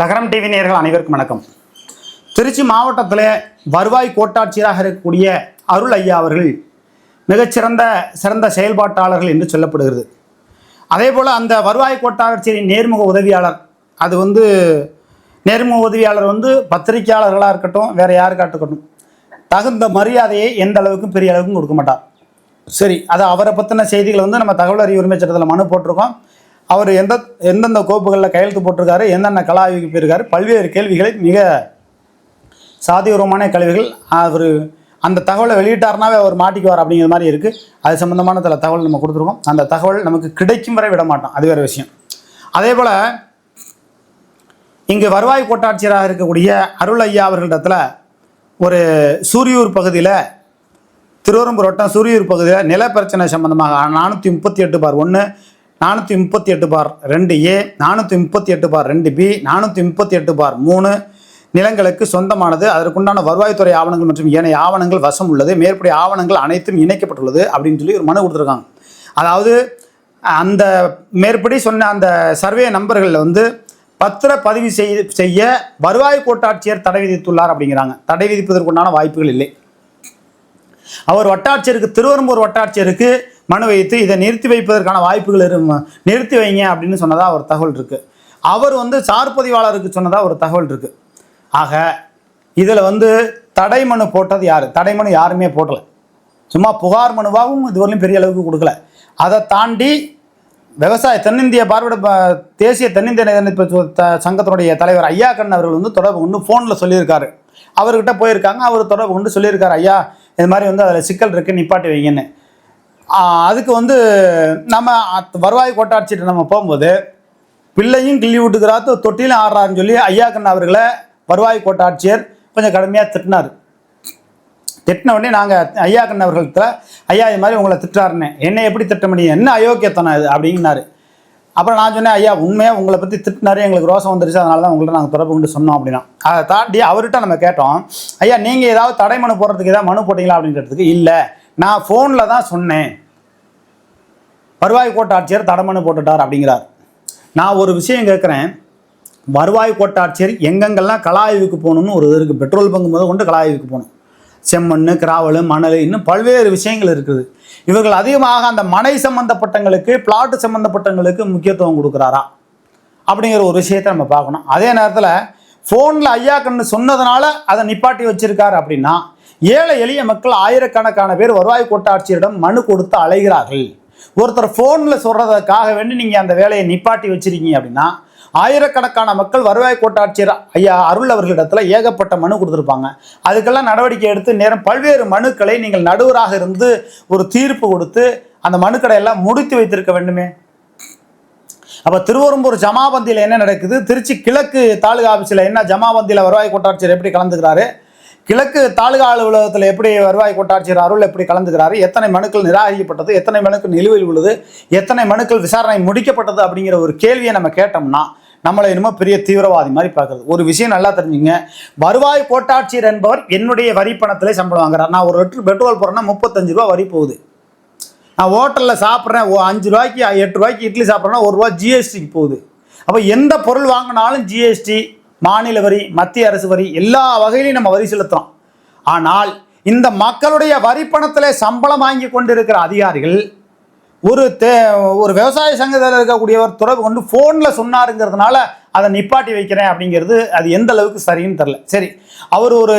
லகரம் டிவி நேர்கள் அனைவருக்கும் வணக்கம். திருச்சி மாவட்டத்தில் வருவாய் கோட்டாட்சியராக இருக்கக்கூடிய அருள் ஐயா அவர்கள் மிகச்சிறந்த சிறந்த செயல்பாட்டாளர்கள் என்று சொல்லப்படுகிறது. அதே போல் அந்த வருவாய் கோட்டாட்சியரின் நேர்முக உதவியாளர் அது வந்து நேர்முக உதவியாளர் வந்து பத்திரிகையாளர்களாக இருக்கட்டும் வேறு யாருக்காக இருக்கட்டும் தகுந்த மரியாதையை எந்த அளவுக்கும் பெரிய அளவுக்கும் கொடுக்க மாட்டார். சரி அது அவரை பற்றின செய்திகளை வந்து நம்ம தகவல் அறிவு சட்டத்தில் மனு போட்டிருக்கோம். அவர் எந்த எந்தெந்த கோப்புகளில் கையெழுத்து போட்டிருக்காரு என்னென்ன கலா ஆய்வுக்கு போயிருக்காரு பல்வேறு கேள்விகளை மிக சாதிபூர்வமான கேள்விகள். அவர் அந்த தகவலை வெளியிட்டார்னாவே அவர் மாட்டிக்குவார் அப்படிங்கிற மாதிரி இருக்குது அது சம்மந்தமான சில தகவல் நம்ம கொடுத்துருக்கோம். அந்த தகவல் நமக்கு கிடைக்கும் வரை விட மாட்டோம். அது வேறு விஷயம். அதே போல் இங்கே வருவாய் கோட்டாட்சியராக இருக்கக்கூடிய அருள் ஐயா அவர்களிடத்தில் ஒரு சூரியூர் பகுதியில் திருவரம்பூர் வட்டம் சூரியூர் பகுதியில் நிலப்பிரச்சனை சம்பந்தமாக நானூற்றி முப்பத்தி எட்டு பார் ஒன்று நானூற்றி முப்பத்தி எட்டு பார் ரெண்டு ஏ நானூற்றி முப்பத்தி எட்டு பார் ரெண்டு பி நானூற்றி முப்பத்தி எட்டு பார் மூணு. நிலங்களுக்கு சொந்தமானது அதற்குண்டான வருவாய்த்துறை ஆவணங்கள் மற்றும் ஏனைய ஆவணங்கள் வசம் உள்ளது. மேற்படி ஆவணங்கள் அனைத்தும் இணைக்கப்பட்டுள்ளது அப்படின்னு சொல்லி ஒரு மனு கொடுத்துருக்காங்க. அதாவது அந்த மேற்படி சொன்ன அந்த சர்வே நம்பர்களில் வந்து பத்திர பதிவு செய் செய்ய வருவாய் கோட்டாட்சியர் தடை விதித்துள்ளார் அப்படிங்கிறாங்க. தடை விதிப்பதற்குண்டான வாய்ப்புகள் இல்லை. அவர் வட்டாட்சியருக்கு திருவரம்பூர் வட்டாட்சியருக்கு மனு வைத்து இதை நிறுத்தி வைப்பதற்கான வாய்ப்புகள் இரு நிறுத்தி வைங்க அப்படின்னு சொன்னதா ஒரு தகவல் இருக்குது அவர் வந்து சார் பதிவாளருக்கு ஒரு தகவல் இருக்குது ஆக இதில் வந்து தடை மனு போட்டது யார்? தடை மனு யாருமே போடலை. சும்மா புகார் மனுவாகவும் இதுவரையும் பெரிய அளவுக்கு கொடுக்கல. அதை தாண்டி விவசாய தென்னிந்திய பார்வையிட ப- தேசிய தென்னிந்திய த- சங்கத்தினுடைய தலைவர் ஐயா கண்ணன் அவர்கள் வந்து தொடர்பு கொண்டு ஃபோனில் சொல்லியிருக்காரு. அவர்கிட்ட போயிருக்காங்க அவர் தொடர்பு கொண்டு சொல்லியிருக்காரு ஐயா இது மாதிரி வந்து அதில் சிக்கல் இருக்குது நிப்பாட்டி வைங்கன்னு. அதுக்கு வந்து நம்ம அத்- வருவாய் கோட்டாட்சிட்டு நம்ம போகும்போது பிள்ளையும் கிள்ளி விட்டுக்கிறாத்து தொட்டிலும் ஆடுறாருன்னு சொல்லி ஐயா கண்ணன் அவர்களை வருவாய் கோட்டாட்சியர் கொஞ்சம் கடுமையாக திட்டினார். திட்டின உடனே நாங்கள் ஐயா கண்ணன் அவர்கள்ட்ட ஐயா இது மாதிரி உங்களை திட்டாருன்னு என்ன எப்படி திட்ட முடியும்? என்ன அயோக்கியத்தனம் இது? அப்படின்னாரு. அப்புறம் நான் சொன்னேன் ஐயா உண்மையாக உங்களை பற்றி திட்டினாரு எங்களுக்கு ரோசம் வந்துருச்சு அதனால தான் உங்கள்ட்ட நாங்கள் தொடர்பு கொண்டு சொன்னோம் அப்படின்னா. அதை தாண்டி அவர்கிட்ட நம்ம கேட்டோம் ஐயா நீங்கள் ஏதாவது தடை மனு போடுறதுக்கு ஏதாவது மனு போட்டீங்களா? அப்படின்றதுக்கு இல்லை. நான் ஃபோனில் தான் சொன்னேன். வருவாய் கோட்டாட்சியர் தடமனு போட்டுட்டார் அப்படிங்கிறார். நான் ஒரு விஷயம் கேட்குறேன். வருவாய் கோட்டாட்சியர் எங்கெங்கெல்லாம் கலாய்வுக்கு போகணும்னு ஒரு இது இருக்குது பெட்ரோல் பங்கு முதல் கொண்டு கலாய்வுக்கு போகணும். செம்மண் கிராவல் மணல் இன்னும் பல்வேறு விஷயங்கள் இருக்குது. இவர்கள் அதிகமாக அந்த மனை சம்பந்தப்பட்டங்களுக்கு பிளாட்டு சம்பந்தப்பட்டங்களுக்கு முக்கியத்துவம் கொடுக்குறாரா? அப்படிங்கிற ஒரு விஷயத்தை நம்ம பார்க்கணும். அதே நேரத்தில் ஃபோனில் ஐயா கண்ணு சொன்னதுனால அதை நிப்பாட்டி வச்சிருக்காரு அப்படின்னா ஏழை எளிய மக்கள் ஆயிரக்கணக்கான பேர் வருவாய் கோட்டாட்சியரிடம் மனு கொடுத்து அலைகிறார்கள். ஒருத்தர் ஃபோனில் சொல்கிறதுக்காக வேண்டி நீங்கள் அந்த வேலையை நிப்பாட்டி வச்சிருக்கீங்க அப்படின்னா ஆயிரக்கணக்கான மக்கள் வருவாய் கோட்டாட்சியர் ஐயா அருள் அவர்களிடத்தில் ஏகப்பட்ட மனு கொடுத்துருப்பாங்க. அதுக்கெல்லாம் நடவடிக்கை எடுத்து நேரம் பல்வேறு மனுக்களை நீங்கள் நடுவராக இருந்து ஒரு தீர்ப்பு கொடுத்து அந்த மனுக்களை எல்லாம் முடித்து வைத்திருக்க வேண்டுமே? அப்போ திருவரம்பூர் ஜமாபந்தியில் என்ன நடக்குது? திருச்சி கிழக்கு தாலுகா ஆஃபீஸில் என்ன ஜமாபந்தியில் வருவாய் கோட்டாட்சியர் எப்படி கலந்துக்கிறாரு? கிழக்கு தாலுகா அலுவலகத்தில் எப்படி வருவாய் கோட்டாட்சியர் அருள் எப்படி கலந்துக்கிறாரு எத்தனை மனுக்கள் நிராகரிக்கப்பட்டது எத்தனை மனுக்கள் நிலுவையில் உள்ளது எத்தனை மனுக்கள் விசாரணை முடிக்கப்பட்டது அப்படிங்கிற ஒரு கேள்வியை நம்ம கேட்டோம்னா நம்மளை இன்னமும் பெரிய தீவிரவாதி மாதிரி பார்க்குறது. ஒரு விஷயம் நல்லா தெரிஞ்சுங்க. வருவாய் கோட்டாட்சியர் என்பவர் என்னுடைய வரி பணத்திலே சம்பளம் வாங்குறார். நான் ஒரு லிட்டர் பெட்ரோல் போடுறேன்னா முப்பத்தஞ்சு ரூபா வரி போகுது. நான் ஹோட்டலில் சாப்பிட்றேன் ஓ அஞ்சு ரூபாய்க்கு எட்டு ரூபாய்க்கு இட்லி சாப்பிட்றேன்னா ஒரு ரூபா ஜிஎஸ்டிக்கு போகுது. அப்போ எந்த பொருள் வாங்கினாலும் ஜிஎஸ்டி மாநில வரி மத்திய அரசு வரி எல்லா வகையிலையும் நம்ம வரி செலுத்துகிறோம் ஆனால் இந்த மக்களுடைய வரி பணத்தில் சம்பளம் வாங்கி கொண்டிருக்கிற அதிகாரிகள் ஒரு தே ஒரு விவசாய சங்கத்தில் இருக்கக்கூடியவர் தொடர்பு கொண்டு ஃபோனில் சொன்னாருங்கிறதுனால அதை நிப்பாட்டி வைக்கிறேன் அப்படிங்கிறது அது எந்த அளவுக்கு சரின்னு தெரில சரி அவர் ஒரு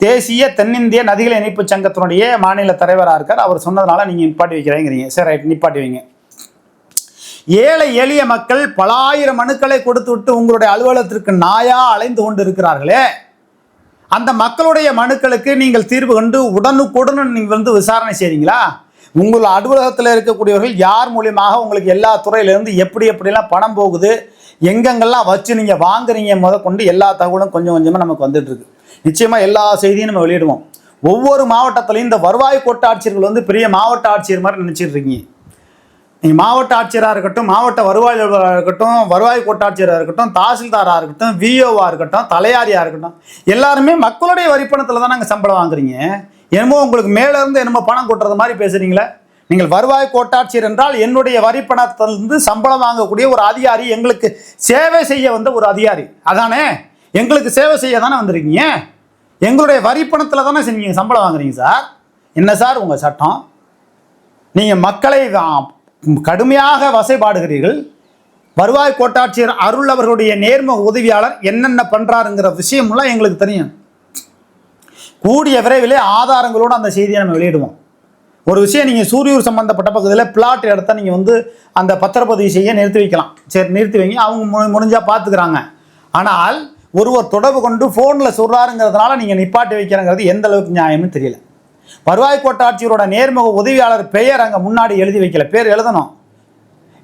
தேசிய தென்னிந்திய நதிகள் இணைப்பு சங்கத்தினுடைய மாநில தலைவராக இருக்கார். அவர் சொன்னதுனால நீங்கள் நிப்பாட்டி வைக்கிறேங்கிறீங்க. சரி ரைட் நிப்பாட்டி வைங்க. ஏழை எளிய மக்கள் பலாயிரம் மனுக்களை கொடுத்து விட்டு உங்களுடைய அலுவலகத்திற்கு நாயா அலைந்து கொண்டு இருக்கிறார்களே அந்த மக்களுடைய மனுக்களுக்கு நீங்கள் தீர்வு கண்டு உடனுக்குடன் நீங்கள் வந்து விசாரணை செய்றீங்களா? உங்கள் அலுவலகத்தில் இருக்கக்கூடியவர்கள் யார் மூலியமாக உங்களுக்கு எல்லா துறையிலேருந்து எப்படி எப்படிலாம் பணம் போகுது எங்கெங்கெல்லாம் வச்சு நீங்கள் வாங்குறீங்க முத கொண்டு எல்லா தகவலும் கொஞ்சம் கொஞ்சமாக நமக்கு வந்துட்டுருக்கு நிச்சயமாக எல்லா செய்தியும் நம்ம வெளியிடுவோம். ஒவ்வொரு மாவட்டத்திலையும் இந்த வருவாய் கோட்டாட்சியர்கள் வந்து பெரிய மாவட்ட ஆட்சியர் மாதிரி நினச்சிட்டு இருக்கீங்க. நீங்கள் மாவட்ட ஆட்சியராக இருக்கட்டும் மாவட்ட வருவாய் அலுவலராக இருக்கட்டும் வருவாய் கோட்டாட்சியராக இருக்கட்டும் தாசில்தாராக இருக்கட்டும் விஓவாக இருக்கட்டும் தலையாரியாக இருக்கட்டும் எல்லாருமே மக்களுடைய வரிப்பணத்தில் தான் நாங்கள் சம்பளம் வாங்குறீங்க. என்னமோ உங்களுக்கு மேலேருந்து என்னமோ பணம் கொட்டுறது மாதிரி பேசுகிறீங்களே நீங்கள் வருவாய் கோட்டாட்சியர் என்றால் என்னுடைய வரி பணத்திலிருந்து சம்பளம் வாங்கக்கூடிய ஒரு அதிகாரி எங்களுக்கு சேவை செய்ய வந்த ஒரு அதிகாரி. அதானே? எங்களுக்கு சேவை செய்ய தானே வந்திருக்கீங்க? எங்களுடைய வரி பணத்தில் தானே நீங்கள் சம்பளம் வாங்குறீங்க சார்? என்ன சார் உங்கள் சட்டம்? நீங்கள் மக்களை கடுமையாக வசைபாடுகிறீர்கள். வருவாய் கோட்டாட்சியர் அருள் அவர்களுடைய நேர்முக உதவியாளர் என்னென்ன பண்ணுறாருங்கிற விஷயமெல்லாம் எங்களுக்கு தெரியும். கூடிய விரைவிலே ஆதாரங்களோடு அந்த செய்தியை நம்ம வெளியிடுவோம். ஒரு விஷயம் நீங்கள் சூரியூர் சம்பந்தப்பட்ட பகுதியில் பிளாட் இடத்த நீங்கள் வந்து அந்த பத்திரப்பதிவு செய்ய நிறுத்தி வைக்கலாம். சரி நிறுத்தி வைங்க. அவங்க மு முடிஞ்சால் பார்த்துக்கிறாங்க ஆனால் ஒருவர் தொடர்பு கொண்டு ஃபோனில் சொல்கிறாருங்கிறதுனால நீங்கள் நிப்பாட்டி வைக்கிறங்கிறது எந்த அளவுக்கு நியாயம்னு தெரியல. வருவாய் கோட்டாட்சியரோட நேர்முக உதவியாளர் பெயர் அங்கே முன்னாடி எழுதி வைக்கல. பேர் எழுதணும்.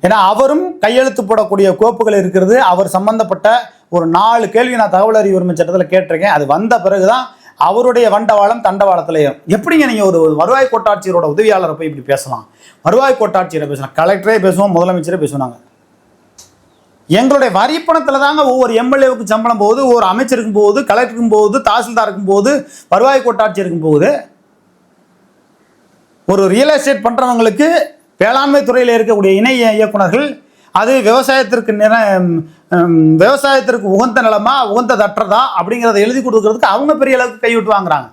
ஏன்னா அவரும் கையெழுத்து போடக்கூடிய கோப்புகள் இருக்கிறது. அவர் சம்பந்தப்பட்ட ஒரு நாலு கேள்வி நான் தகவல் அறிவு உரிமை சட்டத்தில் கேட்டிருக்கேன். அது வந்த பிறகுதான் அவருடைய வண்டவாளம் தண்டவாளத்திலையும். எப்படிங்க நீங்கள் ஒரு வருவாய் கோட்டாட்சியரோட உதவியாளரை போய் இப்படி பேசலாம்? வருவாய் கோட்டாட்சியரை பேசலாம் கலெக்டரே பேசுவோம் முதலமைச்சரே பேசுவாங்க. எங்களுடைய வரி பணத்தில் தாங்க ஒவ்வொரு எம்எல்ஏவுக்கும் சம்பளம் போகுது ஒவ்வொரு அமைச்சருக்கும் போகுது கலெக்டருக்கும் போகுது தாசில்தாருக்கும் போகுது வருவாய் கோட்டாட்சியருக்கும் போகுது. ஒரு ரியல் எஸ்டேட் பண்ணுறவங்களுக்கு வேளாண்மை துறையில் இருக்கக்கூடிய இணை இயக்குனர்கள் அது விவசாயத்திற்கு நிற விவசாயத்திற்கு உகந்த நிலமா உகந்த தற்றதா அப்படிங்கிறத எழுதி கொடுக்கறதுக்கு அவங்க பெரிய அளவுக்கு கைவிட்டு வாங்குறாங்க.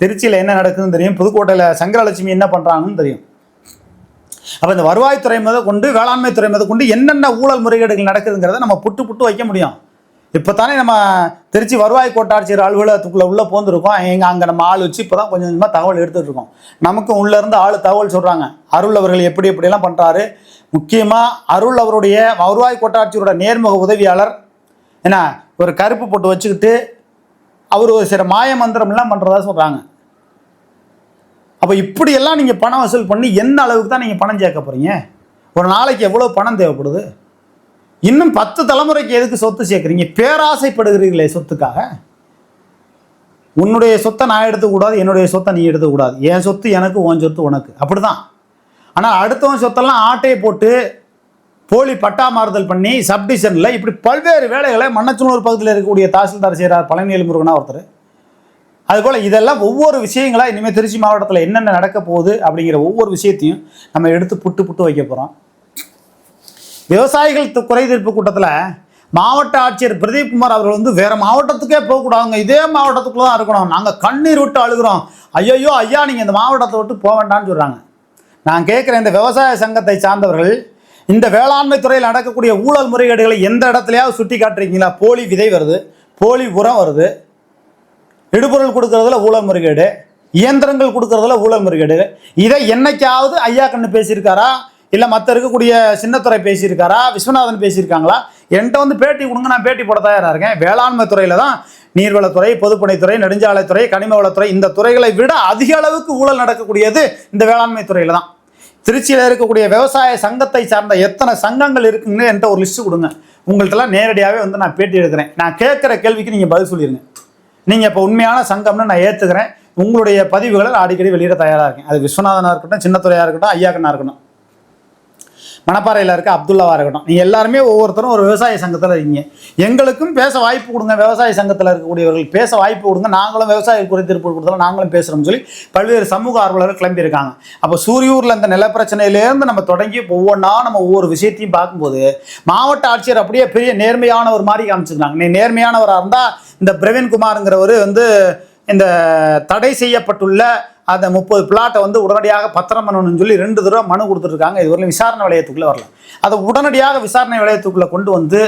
திருச்சியில் என்ன நடக்குதுன்னு தெரியும் புதுக்கோட்டையில் சங்கரலட்சுமி என்ன பண்ணுறாங்கன்னு தெரியும். அப்போ இந்த வருவாய்த்துறை முத கொண்டு வேளாண்மை துறை முத கொண்டு என்னென்ன ஊழல் முறைகேடுகள் நடக்குதுங்கிறத நம்ம புட்டு புட்டு வைக்க முடியும். இப்போ தானே நம்ம திருச்சி வருவாய் கோட்டாட்சியர் அலுவலகத்துக்குள்ளே உள்ளே போந்துருக்கோம். எங்கள் அங்கே நம்ம ஆள் வச்சு இப்போ தான் கொஞ்சம் கொஞ்சமாக தகவல் எடுத்துகிட்டு இருக்கோம். நமக்கும் உள்ளேருந்து ஆள் தகவல் சொல்கிறாங்க அருள் அவர்கள் எப்படி எப்படியெல்லாம் பண்ணுறாரு முக்கியமாக அருள் அவருடைய வருவாய் கோட்டாட்சியரோட நேர்முக உதவியாளர். என்ன ஒரு கருப்பு போட்டு வச்சுக்கிட்டு அவர் ஒரு சில மாய மந்திரம்லாம் பண்ணுறதா சொல்கிறாங்க அப்போ இப்படியெல்லாம் நீங்கள் பணம் வசூல் பண்ணி எந்த அளவுக்கு தான் நீங்கள் பணம் சேர்க்க போகிறீங்க ஒரு நாளைக்கு எவ்வளோ பணம் தேவைப்படுது? இன்னும் பத்து தலைமுறைக்கு எதுக்கு சொத்து சேர்க்குறீங்க? பேராசைப்படுகிறீர்களே சொத்துக்காக. உன்னுடைய சொத்தை நான் எடுத்துக்கூடாது என்னுடைய சொத்தை நீ எடுத்துக்கூடாது என் சொத்து எனக்கு உன் சொத்து உனக்கு. அப்படிதான். ஆனால் அடுத்தவன் சொத்தெல்லாம் ஆட்டையை போட்டு போலி பட்டா மாறுதல் பண்ணி சப்டிஷனில் இப்படி பல்வேறு வேலைகளை மண்ணச்சனூர் பகுதியில் இருக்கக்கூடிய தாசில்தார் செய்கிறார் பழனியல் முருகனா ஒருத்தர். அதுபோல் இதெல்லாம் ஒவ்வொரு விஷயங்களா இனிமேல் திருச்சி மாவட்டத்தில் என்னென்ன நடக்க போகுது அப்படிங்கிற ஒவ்வொரு விஷயத்தையும் நம்ம எடுத்து புட்டு புட்டு வைக்க போகிறோம் விவசாயிகள் குறைதீர்ப்பு குறை தீர்ப்பு கூட்டத்தில் மாவட்ட ஆட்சியர் பிரதீப் குமார் அவர்கள் வந்து வேற மாவட்டத்துக்கே போகக்கூடாதுங்க. இதே மாவட்டத்துக்குள்ள தான் இருக்கணும். நாங்கள் கண்ணீர் விட்டு அழுகிறோம். ஐயோ ஐயா நீங்கள் இந்த மாவட்டத்தை விட்டு போக வேண்டாம்னு சொல்கிறாங்க நான் கேட்குறேன் இந்த விவசாய சங்கத்தை சார்ந்தவர்கள் இந்த வேளாண்மை துறையில் நடக்கக்கூடிய ஊழல் முறைகேடுகளை எந்த இடத்துலையாவது சுட்டி காட்டுறீங்களா போலி விதை வருது போலி உரம் வருது இடுபொருள் கொடுக்கறதுல ஊழல் முறைகேடு இயந்திரங்கள் கொடுக்கறதுல ஊழல் முறைகேடு. இதை என்னைக்காவது ஐயா கண்ணு பேசியிருக்காரா? இல்லை மற்ற இருக்கக்கூடிய சின்னத்துறை பேசியிருக்காரா? விஸ்வநாதன் பேசியிருக்காங்களா? என்கிட்ட வந்து பேட்டி கொடுங்க நான் பேட்டி போட தயாராக இருக்கேன். வேளாண்மை துறையில் தான் நீர்வளத்துறை பொதுப்பணித்துறை நெடுஞ்சாலைத்துறை கனிம வளத்துறை இந்த துறைகளை விட அதிக அளவுக்கு ஊழல் நடக்கக்கூடியது இந்த வேளாண்மை துறையில் தான். திருச்சியில் இருக்கக்கூடிய விவசாய சங்கத்தை சார்ந்த எத்தனை சங்கங்கள் இருக்குங்கன்னு என்கிட்ட ஒரு லிஸ்ட் கொடுங்க. உங்கள்கிட்டலாம் நேரடியாகவே வந்து நான் பேட்டி எடுக்கிறேன். நான் கேட்குற கேள்விக்கு நீங்கள் பதில் சொல்லிடுங்க நீங்கள் இப்போ உண்மையான சங்கம்னு நான் ஏற்றுக்கிறேன் உங்களுடைய பதிவுகளை அடிக்கடி வெளியிட தயாராக இருக்கேன். அது விஸ்வநாதனாக இருக்கட்டும் சின்னத்துறையாக இருக்கட்டும் ஐயாக்கனாக இருக்கட்டும். மணப்பாறையில் இருக்க அப்துல்லாவாக இருக்கட்டும். நீங்கள் எல்லாருமே ஒவ்வொருத்தரும் ஒரு விவசாய சங்கத்தில் இருக்கீங்க. எங்களுக்கும் பேச வாய்ப்பு கொடுங்க. விவசாய சங்கத்தில் இருக்கக்கூடியவர்கள் பேச வாய்ப்பு கொடுங்க. நாங்களும் விவசாய குறைத்திருப்பு கொடுத்தாலும் நாங்களும் பேசுகிறோம்னு சொல்லி பல்வேறு சமூக ஆர்வலர்கள் கிளம்பியிருக்காங்க. அப்போ சூரியூரில் இந்த நிலப்பிரச்சனையிலேருந்து நம்ம தொடங்கி ஒவ்வொன்றா நம்ம ஒவ்வொரு விஷயத்தையும் பார்க்கும்போது மாவட்ட ஆட்சியர் அப்படியே பெரிய நேர்மையானவர் மாதிரி காமிச்சிருக்காங்க. நீ நேர்மையானவராக இருந்தால் இந்த பிரவீன்குமாருங்கிறவர் வந்து இந்த தடை செய்யப்பட்டுள்ள அந்த முப்பது பிளாட்டை வந்து உடனடியாக பத்திரம் பண்ணணும்னு சொல்லி ரெண்டு தடவை மனு கொடுத்துருக்காங்க இதுவரையிலும் விசாரணை வளையத்துக்குள்ளே வரல. அதை உடனடியாக விசாரணை வளையத்துக்குள்ளே கொண்டு வந்து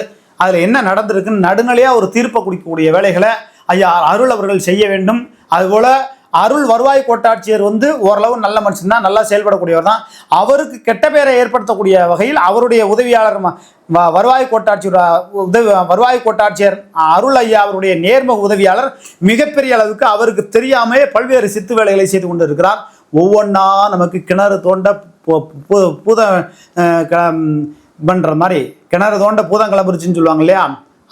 அதில் என்ன நடந்திருக்குன்னு நடுநிலையாக ஒரு தீர்ப்பை குடிக்கக்கூடிய வேலைகளை ஐயா அருள் அவர்கள் செய்ய வேண்டும். அதுபோல் அருள் வருவாய் கோட்டாட்சியர் வந்து ஓரளவு நல்ல மனுஷன் தான் நல்லா செயல்படக்கூடியவர் தான். அவருக்கு கெட்ட பேரை ஏற்படுத்தக்கூடிய வகையில் அவருடைய உதவியாளர் ம- வருவாய் கோட்டாட்சியர் உதவி வருவாய் கோட்டாட்சியர் அருள் ஐயா அவருடைய நேர்முக உதவியாளர் மிகப்பெரிய அளவுக்கு அவருக்கு தெரியாமலே பல்வேறு சித்து வேலைகளை செய்து கொண்டு இருக்கிறார் ஒவ்வொன்றா நமக்கு கிணறு தோண்ட பூத பண்ணுற க- மாதிரி கிணறு தோண்ட பூதம் கிளம்புருச்சுன்னு சொல்லுவாங்க இல்லையா?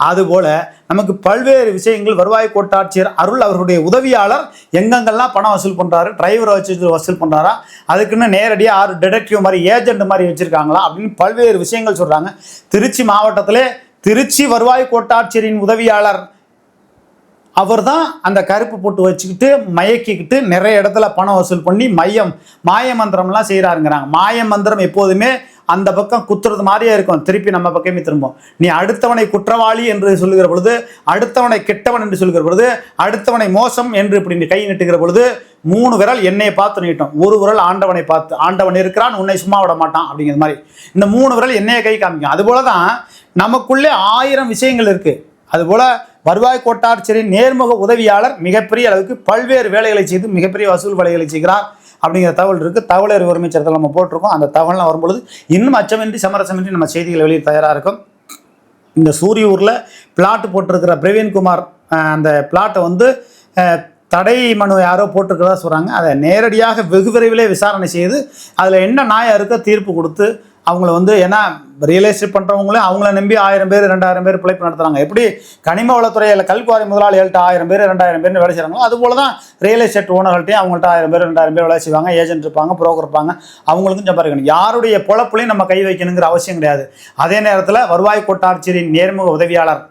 அதுபோல நமக்கு பல்வேறு விஷயங்கள் வருவாய் கோட்டாட்சியர் அருள் அவருடைய உதவியாளர் எங்கெங்கெல்லாம் பணம் வசூல் பண்ணுறாரு டிரைவரை வச்சு வசூல் பண்ணுறாரா அதுக்குன்னு நேரடியாக ஆறு டிடெக்டிவ் மாதிரி ஏஜென்ட் மாதிரி வச்சுருக்காங்களா அப்படின்னு பல்வேறு விஷயங்கள் சொல்கிறாங்க திருச்சி மாவட்டத்திலே திருச்சி வருவாய் கோட்டாட்சியரின் உதவியாளர் அவர் தான் அந்த கருப்பு போட்டு வச்சுக்கிட்டு மயக்கிக்கிட்டு நிறைய இடத்துல பணம் வசூல் பண்ணி மையம் மாய மந்திரம்லாம் செய்கிறாருங்கிறாங்க மாய மந்திரம் எப்போதுமே அந்த பக்கம் குத்துறது மாதிரியே இருக்கும். திருப்பி நம்ம பக்கமே திரும்பும் நீ அடுத்தவனை குற்றவாளி என்று சொல்லுகிற பொழுது அடுத்தவனை கெட்டவன் என்று சொல்லுகிற பொழுது அடுத்தவனை மோசம் என்று இப்படி நீ கை நீட்டுகிற பொழுது மூணு விரல் என்னையை பார்த்து நீட்டும். ஒரு விரல் ஆண்டவனை பார்த்து ஆண்டவன் இருக்கிறான் உன்னை சும்மா விட மாட்டான் அப்படிங்கிற மாதிரி. இந்த மூணு விரல் என்னைய கை காமிக்கும். அதுபோல தான் நமக்குள்ளே ஆயிரம் விஷயங்கள் இருக்கு. அதுபோல வருவாய் கோட்டாட்சியரின் நேர்முக உதவியாளர் மிகப்பெரிய அளவுக்கு பல்வேறு வேலைகளை செய்து மிகப்பெரிய வசூல் வேலைகளை செய்கிறார். அப்படிங்கிற தகவல் இருக்குது தகவல் உரிமை சட்டத்தில் நம்ம போட்டிருக்கோம். அந்த தகவல்லாம் வரும்பொழுது இன்னும் அச்சமின்றி சமரசமின்றி நம்ம செய்திகளை வெளியே தயாராக இருக்கும். இந்த சூரியூரில் பிளாட் போட்டிருக்கிற பிரவீன்குமார் அந்த பிளாட்டை வந்து தடை மனு யாரோ போட்டிருக்கிறதா சொல்கிறாங்க அதை நேரடியாக வெகு விரைவிலே விசாரணை செய்து அதில் என்ன நாயாக இருக்கோ தீர்ப்பு கொடுத்து அவங்கள வந்து ஏன்னா ரியல் எஸ்டேட் பண்ணுறவங்களே அவங்கள நம்பி ஆயிரம் பேர் ரெண்டாயிரம் பேர் பிழைப்பு நடத்துகிறாங்க எப்படி கனிம வளத்துறையில் கல்குவாரி முதலாளிகள்ட்ட ஆயிரம் பேர் ரெண்டாயிரம் பேர்னு வேலை செய்கிறாங்களோ அதுபோல தான் ரியல் எஸ்டேட் ஓனர்கள்ட்டையும் அவங்கள்ட்ட ஆயிரம் பேர் ரெண்டாயிரம் பேர் வேலை செய்வாங்க. ஏஜென்ட் இருப்பாங்க புரோக்கர் இருப்பாங்க. அவங்களுக்கும் சம்பாதிக்கணும் யாருடைய பொழப்புலையும் நம்ம கை வைக்கணுங்கிற அவசியம் கிடையாது. அதே நேரத்தில் வருவாய் கோட்டாட்சியரின் நேர்முக உதவியாளர்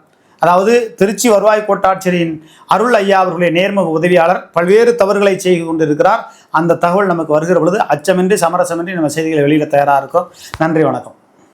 அதாவது திருச்சி வருவாய் கோட்டாட்சியரின் அருள் ஐயா அவர்களுடைய நேர்முக உதவியாளர் பல்வேறு தவறுகளை செய்து கொண்டிருக்கிறார். அந்த தகவல் நமக்கு வருகிற பொழுது அச்சமின்றி சமரசமின்றி நம்ம செய்திகளை வெளியிட தயாராக இருக்கோம். நன்றி வணக்கம்.